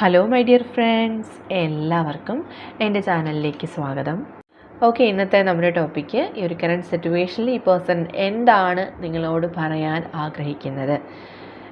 Hello my dear friends എല്ലാവർക്കും എന്റെ ചാനലിലേക്ക് സ്വാഗതം. ഓക്കെ ഇന്നത്തെ നമ്മുടെ ടോപ്പിക്ക് ഈ ഒരു കറണ്ട് സിറ്റുവേഷനിൽ ഈ പേഴ്സൺ എന്താണ് നിങ്ങളോട് പറയാൻ ആഗ്രഹിക്കുന്നത്?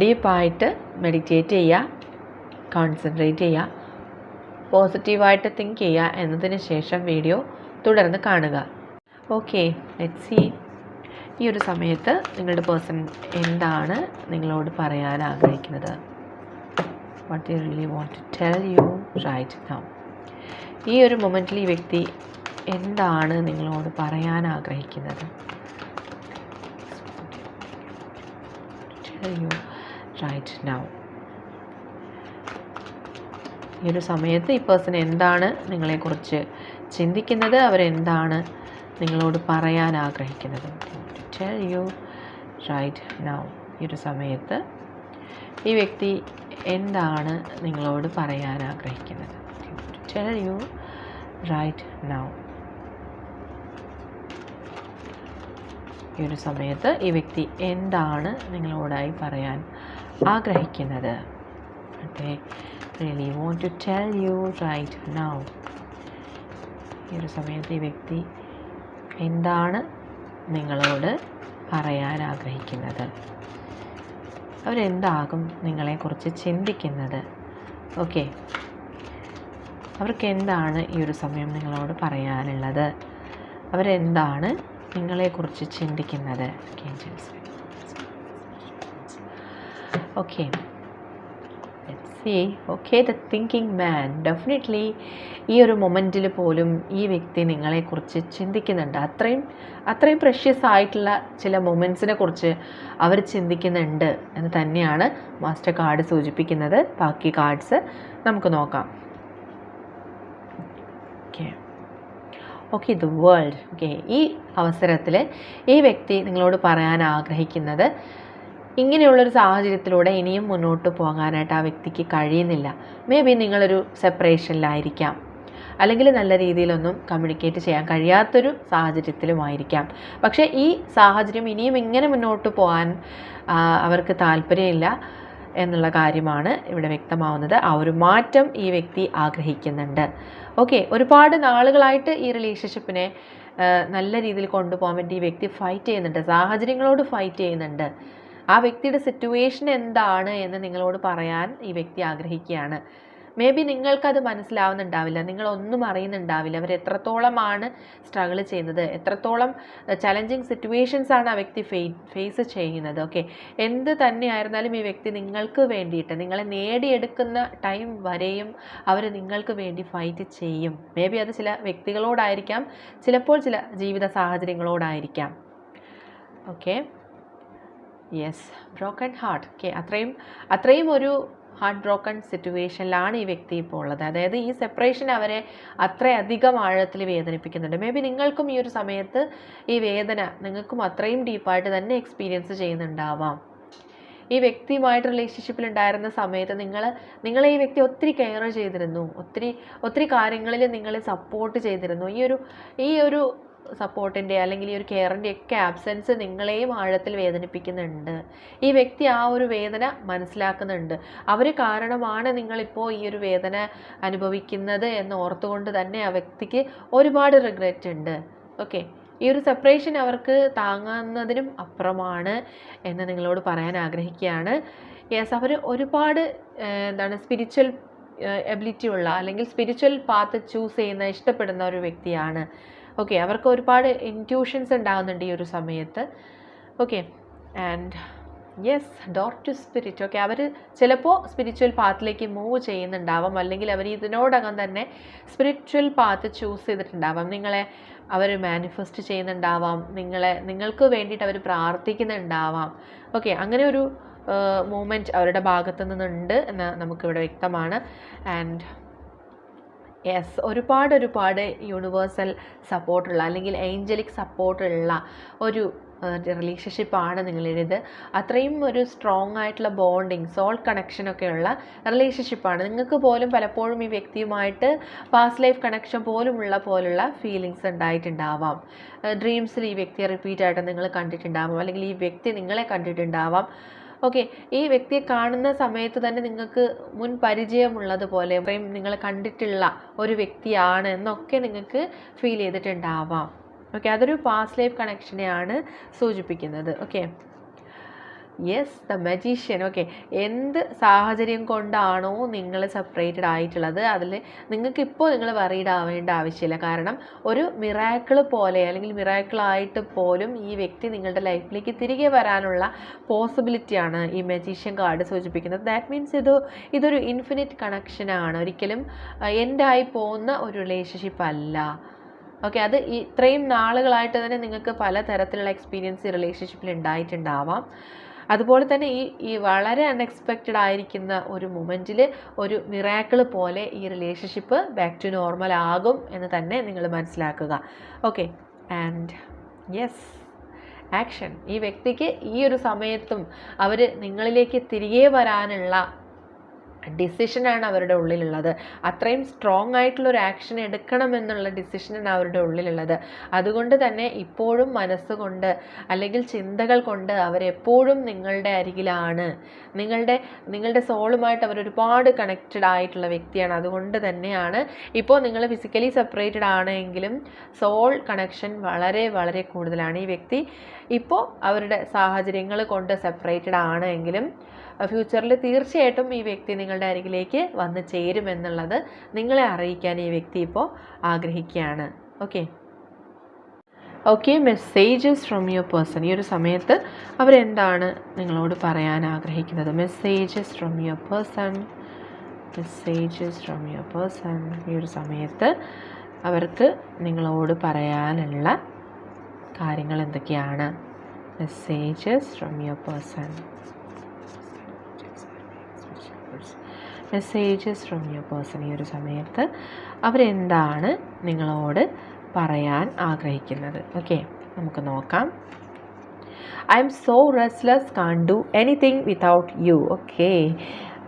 ഡീപ്പായിട്ട് മെഡിറ്റേറ്റ് ചെയ്യുക കോൺസെൻട്രേറ്റ് ചെയ്യുക പോസിറ്റീവായിട്ട് തിങ്ക് ചെയ്യുക എന്നതിന് ശേഷം വീഡിയോ തുടർന്ന് കാണുക. ഓക്കെ ലെറ്റ് സി ഈ ഒരു സമയത്ത് നിങ്ങളുടെ പേഴ്സൺ എന്താണ് നിങ്ങളോട് പറയാൻ ആഗ്രഹിക്കുന്നത്? What you really want to tell you right now ഈ ഒരു മൊമെന്റിൽ ഈ വ്യക്തി എന്താണ് നിങ്ങളോട് പറയാൻ ആഗ്രഹിക്കുന്നത്? ടെൽ യു റൈറ്റ് നൗ ഈ ഒരു സമയത്ത് ഈ പേഴ്സൺ എന്താണ് നിങ്ങളെക്കുറിച്ച് ചിന്തിക്കുന്നത്? അവരെന്താണ് നിങ്ങളോട് പറയാൻ ആഗ്രഹിക്കുന്നത്? യു റൈറ്റ് നൗ ഈ ഒരു സമയത്ത് ഈ വ്യക്തി എന്താണ് നിങ്ങളോട് പറയാൻ ആഗ്രഹിക്കുന്നത്? യു റൈറ്റ് നൗ ഈ ഒരു സമയത്ത് ഈ വ്യക്തി എന്താണ് നിങ്ങളോടായി പറയാൻ ആഗ്രഹിക്കുന്നത്. Okay really want to tell you right now ഈ ഒരു സമയത്ത് ഈ വ്യക്തി എന്താണ് നിങ്ങളോട് പറയാൻ ആഗ്രഹിക്കുന്നത്? അവരെന്താകും നിങ്ങളെക്കുറിച്ച് ചിന്തിക്കുന്നത്? ഓക്കെ അവർക്ക് എന്താണ് ഈ ഒരു സമയം നിങ്ങളോട് പറയാനുള്ളത്? അവരെന്താണ് നിങ്ങളെക്കുറിച്ച് ചിന്തിക്കുന്നത്? Okay see. Okay, the thinking man. Definitely ഈ ഒരു മൊമെന്റിൽ പോലും ഈ വ്യക്തി നിങ്ങളെക്കുറിച്ച് ചിന്തിക്കുന്നുണ്ട്. അത്രയും അത്രയും പ്രഷ്യസ് ആയിട്ടുള്ള ചില മൊമെൻസിനെ കുറിച്ച് അവർ ചിന്തിക്കുന്നുണ്ട് എന്ന് തന്നെയാണ് മാസ്റ്റർ കാർഡ് സൂചിപ്പിക്കുന്നത്. ബാക്കി കാർഡ്സ് നമുക്ക് നോക്കാം. Okay okay the world okay ഈ അവസരത്തിൽ ഈ വ്യക്തി നിങ്ങളോട് പറയാൻ ആഗ്രഹിക്കുന്നത് ഇങ്ങനെയുള്ളൊരു സാഹചര്യത്തിലൂടെ ഇനിയും മുന്നോട്ട് പോകാനായിട്ട് ആ വ്യക്തിക്ക് കഴിയുന്നില്ല. മേ ബി നിങ്ങളൊരു സെപ്പറേഷനിലായിരിക്കാം അല്ലെങ്കിൽ നല്ല രീതിയിലൊന്നും കമ്മ്യൂണിക്കേറ്റ് ചെയ്യാൻ കഴിയാത്തൊരു സാഹചര്യത്തിലുമായിരിക്കാം പക്ഷേ ഈ സാഹചര്യം ഇനിയും ഇങ്ങനെ മുന്നോട്ട് പോകാൻ അവർക്ക് താല്പര്യമില്ല എന്നുള്ള കാര്യമാണ് ഇവിടെ വ്യക്തമാവുന്നത്. ആ ഒരു മാറ്റം ഈ വ്യക്തി ആഗ്രഹിക്കുന്നുണ്ട്. ഓക്കെ ഒരുപാട് നാളുകളായിട്ട് ഈ റിലേഷൻഷിപ്പിനെ നല്ല രീതിയിൽ കൊണ്ടുപോകാൻ വേണ്ടി ഈ വ്യക്തി ഫൈറ്റ് ചെയ്യുന്നുണ്ട്. സാഹചര്യങ്ങളോട് ഫൈറ്റ് ചെയ്യുന്നുണ്ട്. ആ വ്യക്തിയുടെ സിറ്റുവേഷൻ എന്താണ് എന്ന് നിങ്ങളോട് പറയാൻ ഈ വ്യക്തി ആഗ്രഹിക്കുകയാണ്. മേ ബി നിങ്ങൾക്കത് മനസ്സിലാവുന്നുണ്ടാവില്ല. നിങ്ങളൊന്നും അറിയുന്നുണ്ടാവില്ല. അവർ എത്രത്തോളമാണ് സ്ട്രഗിൾ ചെയ്യുന്നത്? എത്രത്തോളം ചലഞ്ചിങ് സിറ്റുവേഷൻസ് ആണ് ആ വ്യക്തി ഫേസ് ചെയ്യുന്നത്? ഓക്കെ എന്ത് തന്നെയായിരുന്നാലും ഈ വ്യക്തി നിങ്ങൾക്ക് വേണ്ടിയിട്ട് നിങ്ങളെ നേടിയെടുക്കുന്ന ടൈം വരെയും അവർ നിങ്ങൾക്ക് വേണ്ടി ഫൈറ്റ് ചെയ്യും. മേ ബി അത് ചില വ്യക്തികളോടായിരിക്കാം ചിലപ്പോൾ ചില ജീവിത സാഹചര്യങ്ങളോടായിരിക്കാം. Okay yes broken heart okay അത്രയും അത്രയും ഒരു ഹാർട്ട് ബ്രോക്കൺ സിറ്റുവേഷനിലാണ് ഈ വ്യക്തി ഇപ്പോൾ ഉള്ളത്. അതായത് ഈ സെപ്പറേഷൻ അവരെ അത്രയധികം ആഴത്തിൽ വേദനിപ്പിക്കുന്നുണ്ട്. മേ ബി നിങ്ങൾക്കും ഈ ഒരു സമയത്ത് ഈ വേദന നിങ്ങൾക്കും അത്രയും ഡീപ്പായിട്ട് തന്നെ എക്സ്പീരിയൻസ് ചെയ്യുന്നുണ്ടാവാം. ഈ വ്യക്തിയുമായിട്ട് റിലേഷൻഷിപ്പിൽ ഉണ്ടായിരുന്ന സമയത്ത് നിങ്ങൾ നിങ്ങളെ ഈ വ്യക്തി ഒത്തിരി കെയർ ചെയ്തിരുന്നു. ഒത്തിരി ഒത്തിരി കാര്യങ്ങളിൽ നിങ്ങളെ സപ്പോർട്ട് ചെയ്തിരുന്നു. ഈ ഒരു ഈ ഒരു സപ്പോർട്ടിന്റെ അല്ലെങ്കിൽ ഈ ഒരു കെയറിന്റെ ഒക്കെ ആബ്സെൻസ് നിങ്ങളെയും ആഴത്തിൽ വേദനിപ്പിക്കുന്നുണ്ട്. ഈ വ്യക്തി ആ ഒരു വേദന മനസ്സിലാക്കുന്നുണ്ട്. അവർ കാരണമാണ് നിങ്ങളിപ്പോൾ ഈ ഒരു വേദന അനുഭവിക്കുന്നത് എന്ന് ഓർത്തുകൊണ്ട് തന്നെ ആ വ്യക്തിക്ക് ഒരുപാട് റിഗ്രറ്റ് ഉണ്ട്. ഓക്കെ ഈ ഒരു സെപ്പറേഷൻ അവർക്ക് താങ്ങുന്നതിനും അപ്പുറമാണ് എന്ന് നിങ്ങളോട് പറയാൻ ആഗ്രഹിക്കുകയാണ്. യെസ് അവർ ഒരുപാട് എന്താണ് സ്പിരിച്വൽ എബിലിറ്റി ഉള്ള അല്ലെങ്കിൽ സ്പിരിച്വൽ പാത്ത് ചൂസ് ചെയ്യുന്ന ഇഷ്ടപ്പെടുന്ന ഒരു വ്യക്തിയാണ്. ഓക്കെ അവർക്ക് ഒരുപാട് ഇന്റ്യൂഷൻസ് ഉണ്ടാകുന്നുണ്ട് ഈ ഒരു സമയത്ത്. Okay and yes door to spirit okay അവർ ചിലപ്പോൾ സ്പിരിച്വൽ പാത്തിലേക്ക് മൂവ് ചെയ്യുന്നുണ്ടാവാം. അല്ലെങ്കിൽ അവർ ഇതിനോടകം തന്നെ സ്പിരിച്വൽ പാത്ത് ചൂസ് ചെയ്തിട്ടുണ്ടാവാം. നിങ്ങളെ അവർ മാനിഫെസ്റ്റ് ചെയ്യുന്നുണ്ടാവാം. നിങ്ങളെ നിങ്ങൾക്ക് വേണ്ടിയിട്ട് അവർ പ്രാർത്ഥിക്കുന്നുണ്ടാവാം. ഓക്കെ അങ്ങനെ ഒരു മൂമെന്റ് അവരുടെ ഭാഗത്തു നിന്നുണ്ട് എന്ന് നമുക്കിവിടെ വ്യക്തമാണ്. ആൻഡ് യെസ് ഒരുപാട് ഒരുപാട് യൂണിവേഴ്സൽ സപ്പോർട്ടുള്ള അല്ലെങ്കിൽ ഏഞ്ചലിക് സപ്പോർട്ടുള്ള ഒരു റിലേഷൻഷിപ്പാണ് നിങ്ങളുടേത്. അത്രയും ഒരു സ്ട്രോങ് ആയിട്ടുള്ള ബോണ്ടിങ് സോൾ കണക്ഷനൊക്കെയുള്ള റിലേഷൻഷിപ്പാണ് നിങ്ങൾക്ക് പോലും പലപ്പോഴും ഈ വ്യക്തിയുമായിട്ട് പാസ്റ്റ് ലൈഫ് കണക്ഷൻ പോലുമുള്ള പോലുള്ള ഫീലിങ്സ് ഉണ്ടായിട്ടുണ്ടാവാം. ഡ്രീംസിൽ ഈ വ്യക്തിയെ റിപ്പീറ്റായിട്ട് നിങ്ങൾ കണ്ടിട്ടുണ്ടാവാം. അല്ലെങ്കിൽ ഈ വ്യക്തി നിങ്ങളെ കണ്ടിട്ടുണ്ടാവാം. ഓക്കെ ഈ വ്യക്തിയെ കാണുന്ന സമയത്ത് തന്നെ നിങ്ങൾക്ക് മുൻ പരിചയമുള്ളതുപോലെ ഇത്രയും നിങ്ങൾ കണ്ടിട്ടുള്ള ഒരു വ്യക്തിയാണ് എന്നൊക്കെ നിങ്ങൾക്ക് ഫീൽ ചെയ്തിട്ടുണ്ടാവാം. ഓക്കെ അതൊരു പാസ്റ്റ് ലൈഫ് കണക്ഷനെയാണ് സൂചിപ്പിക്കുന്നത്. Okay. Yes the magician okay എന്ത് സാഹചര്യം കൊണ്ടാണോ നിങ്ങൾ സെപ്പറേറ്റഡ് ആയിട്ടുള്ളത്? അതിൽ നിങ്ങൾക്ക് ഇപ്പോൾ നിങ്ങൾ വറീഡ് ആവേണ്ട ആവശ്യമില്ല. കാരണം ഒരു മിറാക്കിൾ പോലെ അല്ലെങ്കിൽ മിറാക്കിളായിട്ട് പോലും ഈ വ്യക്തി നിങ്ങളുടെ ലൈഫിലേക്ക് തിരികെ വരാനുള്ള പോസിബിലിറ്റിയാണ് ഈ മജീഷ്യൻ കാർഡ് സൂചിപ്പിക്കുന്നത്. ദാറ്റ് മീൻസ് ഇത് ഇതൊരു ഇൻഫിനിറ്റ് കണക്ഷനാണ് ഒരിക്കലും എൻഡായി പോകുന്ന ഒരു റിലേഷൻഷിപ്പ് അല്ല. ഓക്കെ അത് ഇത്രയും നാളുകളായിട്ട് തന്നെ നിങ്ങൾക്ക് പല തരത്തിലുള്ള എക്സ്പീരിയൻസ് റിലേഷൻഷിപ്പിൽ ഉണ്ടായിട്ടുണ്ടാവാം. അതുപോലെ തന്നെ ഈ ഈ വളരെ അൺഎക്സ്പെക്റ്റഡ് ആയിരിക്കുന്ന ഒരു മൊമെന്റിൽ ഒരു മിറാക്കിൾ പോലെ ഈ റിലേഷൻഷിപ്പ് ബാക്ക് ടു നോർമൽ ആകും എന്ന് തന്നെ നിങ്ങൾ മനസ്സിലാക്കുക. ഓക്കെ ആൻഡ് യെസ് ആക്ഷൻ ഈ വ്യക്തിക്ക് ഈ ഒരു സമയത്തും അവർ നിങ്ങളിലേക്ക് തിരികെ വരാനുള്ള ഡിസിഷനാണ് അവരുടെ ഉള്ളിലുള്ളത്. അത്രയും സ്ട്രോങ് ആയിട്ടുള്ള ഒരു ആക്ഷൻ എടുക്കണമെന്നുള്ള ഡിസിഷനാണ് അവരുടെ ഉള്ളിലുള്ളത്. അതുകൊണ്ട് തന്നെ ഇപ്പോഴും മനസ്സുകൊണ്ട് അല്ലെങ്കിൽ ചിന്തകൾ കൊണ്ട് അവരെപ്പോഴും നിങ്ങളുടെ അരികിലാണ്. നിങ്ങളുടെ നിങ്ങളുടെ സോളുമായിട്ട് അവരൊരുപാട് കണക്റ്റഡ് ആയിട്ടുള്ള വ്യക്തിയാണ്. അതുകൊണ്ട് തന്നെയാണ് ഇപ്പോൾ നിങ്ങൾ ഫിസിക്കലി സെപ്പറേറ്റഡ് ആണെങ്കിലും സോൾ കണക്ഷൻ വളരെ വളരെ കൂടുതലാണ്. ഈ വ്യക്തി ഇപ്പോൾ അവരുടെ സാഹചര്യങ്ങൾ കൊണ്ട് സെപ്പറേറ്റഡ് ആണ് എങ്കിലും ഫ്യൂച്ചറിൽ തീർച്ചയായിട്ടും ഈ വ്യക്തി നിങ്ങളുടെ അരികിലേക്ക് വന്ന് ചേരുമെന്നുള്ളത് നിങ്ങളെ അറിയിക്കാൻ ഈ വ്യക്തി ഇപ്പോൾ ആഗ്രഹിക്കുകയാണ്. Okay okay messages from your person ഈ ഒരു സമയത്ത് അവരെന്താണ് നിങ്ങളോട് പറയാൻ ആഗ്രഹിക്കുന്നത്? Messages from your person messages from your person ഈ ഒരു സമയത്ത് അവർക്ക് നിങ്ങളോട് പറയാനുള്ള കാര്യങ്ങൾ എന്തൊക്കെയാണ്? Messages from your person messages from your person ഈ ഒരു സമയത്ത് അവരെന്താണ് നിങ്ങളോട് പറയാൻ ആഗ്രഹിക്കുന്നത്? ഓക്കെ നമുക്ക് നോക്കാം. I'm so restless can't do anything without you okay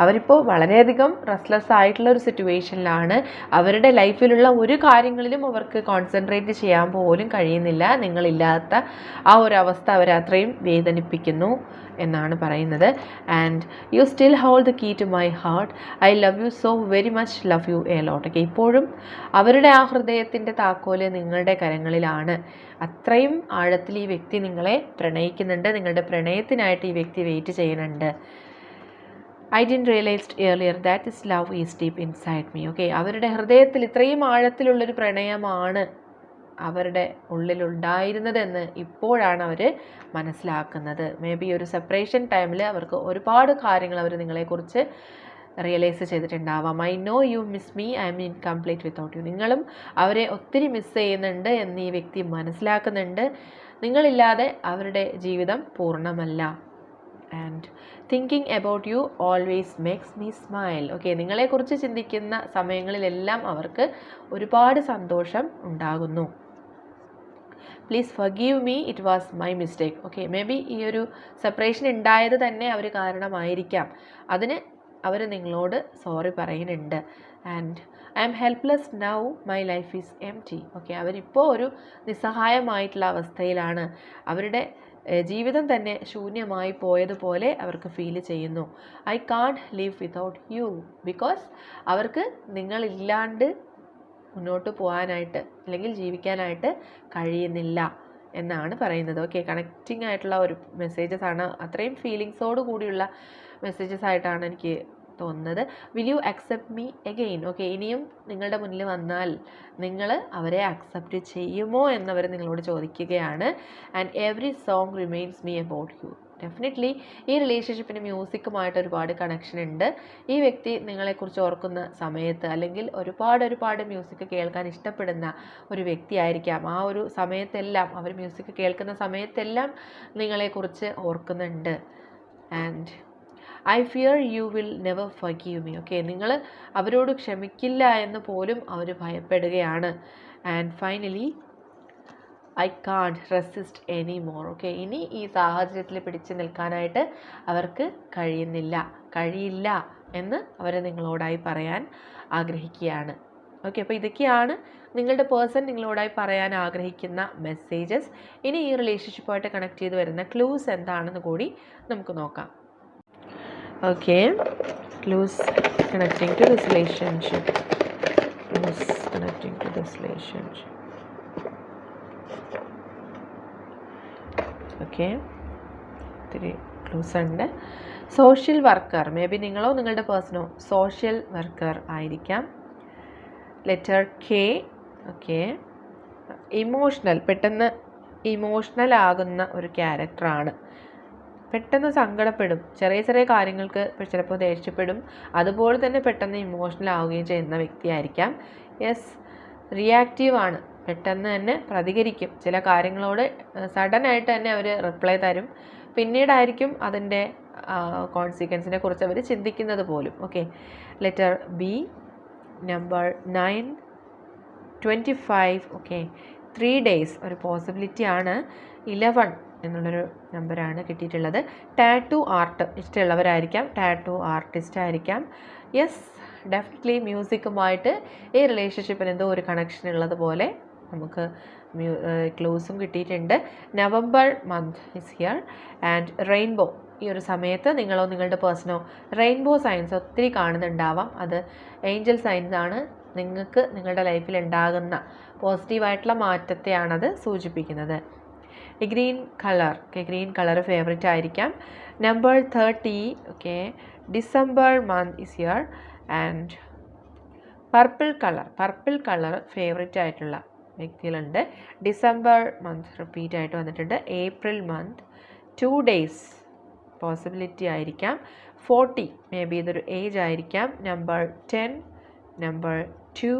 അവരിപ്പോൾ വളരെയധികം റെസ്ലെസ് ആയിട്ടുള്ള ഒരു സിറ്റുവേഷനിലാണ് അവരുടെ ലൈഫിലുള്ള ഒരു കാര്യങ്ങളിലും അവർക്ക് കോൺസെൻട്രേറ്റ് ചെയ്യാൻ പോലും കഴിയുന്നില്ല. നിങ്ങളില്ലാത്ത ആ ഒരു അവസ്ഥ അവരെ അത്രയും വേദനിപ്പിക്കുന്നു എന്നാണ് പറയുന്നത്. And you still hold the key to my heart I love you so very much love you a lot okay ഇപ്പോഴും അവരുടെ ആ ഹൃദയത്തിന്റെ താക്കോൽ നിങ്ങളുടെ കരങ്ങളിലാണ്. അത്രയും ആഴത്തിൽ ഈ വ്യക്തി നിങ്ങളെ പ്രണയിക്കുന്നുണ്ട്. നിങ്ങളുടെ പ്രണയത്തിനായിട്ട് ഈ വ്യക്തി വെയിറ്റ് ചെയ്യുന്നുണ്ട്. I didn't realised earlier that is love is deep inside me okay അവരുടെ ഹൃദയത്തിൽ ഇത്രയും ആഴത്തിലുള്ളൊരു പ്രണയമാണ് അവരുടെ ഉള്ളിലുണ്ടായിരുന്നതെന്ന് ഇപ്പോഴാണ് അവർ മനസ്സിലാക്കുന്നത്. മേ ബി ഒരു സെപ്പറേഷൻ ടൈമിൽ അവർക്ക് ഒരുപാട് കാര്യങ്ങൾ അവർ നിങ്ങളെക്കുറിച്ച് realise ചെയ്തിട്ടുണ്ടാവാം. I know you miss me I mean complete without you നിങ്ങളും അവരെ ഒത്തിരി മിസ് ചെയ്യുന്നുണ്ട് എന്ന് ഈ വ്യക്തി മനസ്സിലാക്കുന്നുണ്ട്. നിങ്ങളില്ലാതെ അവരുടെ ജീവിതം പൂർണമല്ല. And thinking about you always makes me smile okay നിങ്ങളെക്കുറിച്ച് ചിന്തിക്കുന്ന സമയങ്ങളിലെല്ലാം അവർക്ക് ഒരുപാട് സന്തോഷം ഉണ്ടാകുന്നു. Please forgive me it was my mistake okay maybe ഈ ഒരു സെപ്പറേഷൻ ഉണ്ടായത് തന്നെ അവർ കാരണമായിരിക്കാം. അതിന് അവർ നിങ്ങളോട് സോറി പറയുന്നുണ്ട്. And I'm helpless now my life is empty okay അവരിപ്പോൾ ഒരു നിസ്സഹായമായിട്ടുള്ള അവസ്ഥയിലാണ്. അവരുടെ ജീവിതം തന്നെ ശൂന്യമായി പോയതുപോലെ അവർക്ക് ഫീൽ ചെയ്യുന്നു. I can't live without you because അവർക്ക് നിങ്ങളില്ലാണ്ട് മുന്നോട്ട് പോകാനായിട്ട് അല്ലെങ്കിൽ ജീവിക്കാനായിട്ട് കഴിയുന്നില്ല എന്നാണ് പറയുന്നത്. ഓക്കെ കണക്റ്റിംഗ് ആയിട്ടുള്ള ഒരു മെസ്സേജസ് ആണ്. അത്രയും ഫീലിങ്സോട് കൂടിയുള്ള മെസ്സേജസ് ആയിട്ടാണ് എനിക്ക് തോന്നുന്നത്. Will you accept me again okay ഇനിയും നിങ്ങളുടെ മുന്നിൽ വന്നാൽ നിങ്ങൾ അവരെ അക്സെപ്റ്റ് ചെയ്യുമോ എന്നവർ നിങ്ങളോട് ചോദിക്കുകയാണ്. And every song reminds me about you definitely ഈ റിലേഷൻഷിപ്പിന് മ്യൂസിക്കുമായിട്ട് ഒരുപാട് കണക്ഷൻ ഉണ്ട്. ഈ വ്യക്തി നിങ്ങളെക്കുറിച്ച് ഓർക്കുന്ന സമയത്ത് അല്ലെങ്കിൽ ഒരുപാട് ഒരുപാട് മ്യൂസിക് കേൾക്കാൻ ഇഷ്ടപ്പെടുന്ന ഒരു വ്യക്തിയായിരിക്കാം. ആ ഒരു സമയത്തെല്ലാം അവർ മ്യൂസിക് കേൾക്കുന്ന സമയത്തെല്ലാം നിങ്ങളെക്കുറിച്ച് ഓർക്കുന്നുണ്ട്. And I fear you will never forgive me okay നിങ്ങൾ അവരോട് ക്ഷമിക്കില്ല എന്ന് പോലും അവർ ഭയപ്പെടുകയാണ്. And finally I can't resist anymore okay ഇനി ഈ സാഹചര്യത്തിൽ പിടിച്ചു നിൽക്കാനായിട്ട് അവർക്ക് കഴിയുന്നില്ല. കഴിയില്ല എന്ന് അവർ നിങ്ങളോടായി പറയാൻ ആഗ്രഹിക്കുകയാണ്. ഓക്കെ അപ്പോൾ ഇതൊക്കെയാണ് നിങ്ങളുടെ പേഴ്സൺ നിങ്ങളോടായി പറയാൻ ആഗ്രഹിക്കുന്ന മെസ്സേജസ് ഇനി ഈ റിലേഷൻഷിപ്പായിട്ട് കണക്ട് ചെയ്ത് വരുന്ന ക്ലൂസ് എന്താണെന്ന് കൂടി നമുക്ക് നോക്കാം. Okay clues connecting to this relationship clues connecting to this relationship okay ഒത്തിരി ക്ലൂസ് ഉണ്ട് സോഷ്യൽ വർക്കർ മേ ബി നിങ്ങളോ നിങ്ങളുടെ പേഴ്സണോ സോഷ്യൽ വർക്കർ ആയിരിക്കാം. ലെറ്റർ കെ ഓക്കെ ഇമോഷണൽ പെട്ടെന്ന് ഇമോഷണൽ ആകുന്ന ഒരു ക്യാരക്ടറാണ് പെട്ടെന്ന് സങ്കടപ്പെടും. ചെറിയ ചെറിയ കാര്യങ്ങൾക്ക് ചിലപ്പോൾ ദേഷ്യപ്പെടും. അതുപോലെ തന്നെ പെട്ടെന്ന് ഇമോഷണൽ ആവുകയും ചെയ്യുന്ന വ്യക്തിയായിരിക്കാം. യെസ് റിയാക്റ്റീവ് ആണ്. പെട്ടെന്ന് തന്നെ പ്രതികരിക്കും. ചില കാര്യങ്ങളോട് സഡനായിട്ട് തന്നെ അവർ റിപ്ലൈ തരും. പിന്നീടായിരിക്കും അതിന്റെ കോൺസിക്വൻസിനെ കുറിച്ച് അവർ ചിന്തിക്കുന്നത് പോലും. Okay letter B number nine twenty five okay three days ഒരു പോസിബിലിറ്റി ആണ്. ഇലവൺ എന്നുള്ളൊരു നമ്പറാണ് കിട്ടിയിട്ടുള്ളത്. ടാറ്റു ആർട്ട് ഇഷ്ടമുള്ളവരായിരിക്കാം. ടാറ്റു ആർട്ടിസ്റ്റ് ആയിരിക്കാം. യെസ് ഡെഫിനറ്റ്ലി മ്യൂസിക്കുമായിട്ട് ഈ റിലേഷൻഷിപ്പിന് എന്തോ ഒരു കണക്ഷൻ ഉള്ളതുപോലെ നമുക്ക് ക്ലൂസും കിട്ടിയിട്ടുണ്ട്. November month is here and rainbow ഈ ഒരു സമയത്ത് നിങ്ങളോ നിങ്ങളുടെ പേഴ്സണോ റെയിൻബോ സൈൻസ് ഒത്തിരി കാണുന്നുണ്ടാവാം. അത് ഏഞ്ചൽ സൈൻസ് ആണ്. നിങ്ങൾക്ക് നിങ്ങളുടെ ലൈഫിൽ ഉണ്ടാകുന്ന പോസിറ്റീവായിട്ടുള്ള മാറ്റത്തെയാണത് സൂചിപ്പിക്കുന്നത്. Green colour okay green colour favourite ആയിരിക്കാം. Number thirty okay December month is here and purple colour purple colour favourite ആയിട്ടുള്ള വ്യക്തികളുണ്ട്. ഡിസംബർ മന്ത് റിപ്പീറ്റ് ആയിട്ട് വന്നിട്ടുണ്ട്. April month two days possibility ആയിരിക്കാം. ഫോർട്ടി മേ ബി ഇതൊരു ഏജ് ആയിരിക്കാം. Number ten number two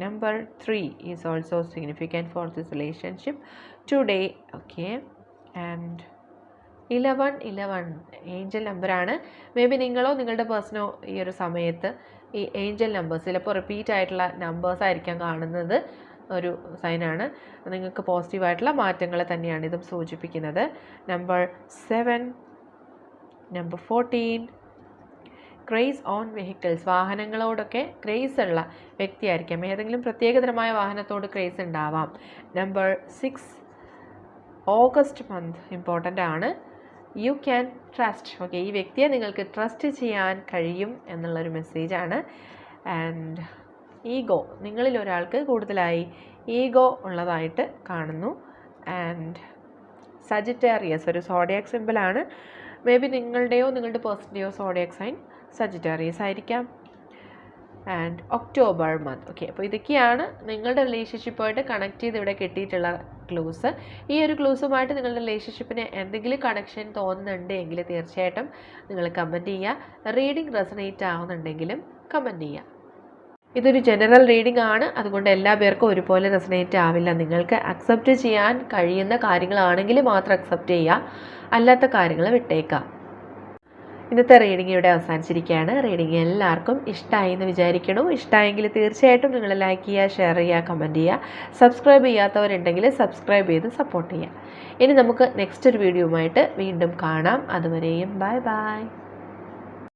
number three is also significant for this relationship today okay and eleven eleven angel നമ്പറാണ് maybe നിങ്ങളോ നിങ്ങളുടെ പേഴ്സണോ ഈ ഒരു സമയത്ത് ഈ ഏഞ്ചൽ നമ്പേഴ്സ് ചിലപ്പോൾ റിപ്പീറ്റ് ആയിട്ടുള്ള നമ്പേഴ്സ് ആയിരിക്കാം കാണുന്നത്. ഒരു സൈനാണ് നിങ്ങൾക്ക് പോസിറ്റീവായിട്ടുള്ള മാറ്റങ്ങൾ തന്നെയാണ് ഇതും സൂചിപ്പിക്കുന്നത്. Number seven number fourteen craze on vehicles വാഹനങ്ങളോടൊക്കെ craze ഉള്ള വ്യക്തിയായിരിക്കാം. ഏതെങ്കിലും പ്രത്യേകതരമായ വാഹനത്തോട് ക്രേസ് ഉണ്ടാവാം. Number six August month important ആണ്. യു ക്യാൻ ട്രസ്റ്റ് ഓക്കെ ഈ വ്യക്തിയെ നിങ്ങൾക്ക് ട്രസ്റ്റ് ചെയ്യാൻ കഴിയും എന്നുള്ളൊരു മെസ്സേജാണ് ആൻഡ് ഈഗോ നിങ്ങളിൽ ഒരാൾക്ക് കൂടുതലായി ഈഗോ ഉള്ളതായിട്ട് കാണുന്നു. ആൻഡ് സജിറ്റേറിയസ് ഒരു സോഡിയാക് സിമ്പിളാണ് മേ ബി നിങ്ങളുടെയോ നിങ്ങളുടെ പേഴ്സന്റെയോ സോഡിയാക് സൈൻ സജിറ്റേറിയസ് ആയിരിക്കാം. ആൻഡ് ഒക്ടോബർ മന്ത് ഓക്കെ അപ്പോൾ ഇതൊക്കെയാണ് നിങ്ങളുടെ റിലേഷൻഷിപ്പുമായിട്ട് കണക്ട് ചെയ്ത് ഇവിടെ കിട്ടിയിട്ടുള്ള ക്ലൂസ് ഈ ഒരു ക്ലൂസുമായിട്ട് നിങ്ങളുടെ റിലേഷൻഷിപ്പിന് എന്തെങ്കിലും കണക്ഷൻ തോന്നുന്നുണ്ട് എങ്കിൽ തീർച്ചയായിട്ടും നിങ്ങൾ കമന്റ് ചെയ്യുക. റീഡിംഗ് റെസനേറ്റ് ആവുന്നുണ്ടെങ്കിലും കമന്റ് ചെയ്യുക. ഇതൊരു ജനറൽ റീഡിംഗ് ആണ്. അതുകൊണ്ട് എല്ലാ പേർക്കും ഒരുപോലെ റെസനേറ്റ് ആവില്ല. നിങ്ങൾക്ക് അക്സെപ്റ്റ് ചെയ്യാൻ കഴിയുന്ന കാര്യങ്ങളാണെങ്കിൽ മാത്രം അക്സെപ്റ്റ് ചെയ്യുക. അല്ലാത്ത കാര്യങ്ങൾ വിട്ടേക്കാം ഇന്നത്തെ റീഡിംഗ് ഇവിടെ അവസാനിച്ചിരിക്കുകയാണ്. റീഡിംഗ് എല്ലാവർക്കും ഇഷ്ടമായി എന്ന് വിചാരിക്കണു. ഇഷ്ടമായെങ്കിൽ തീർച്ചയായിട്ടും നിങ്ങൾ ലൈക്ക് ചെയ്യുക ഷെയർ ചെയ്യുക കമന്റ് ചെയ്യുക. സബ്സ്ക്രൈബ് ചെയ്യാത്തവരുണ്ടെങ്കിൽ സബ്സ്ക്രൈബ് ചെയ്ത് സപ്പോർട്ട് ചെയ്യുക. ഇനി നമുക്ക് നെക്സ്റ്റ് ഒരു വീഡിയോയുമായിട്ട് വീണ്ടും കാണാം. അതുവരെയും ബൈ ബൈ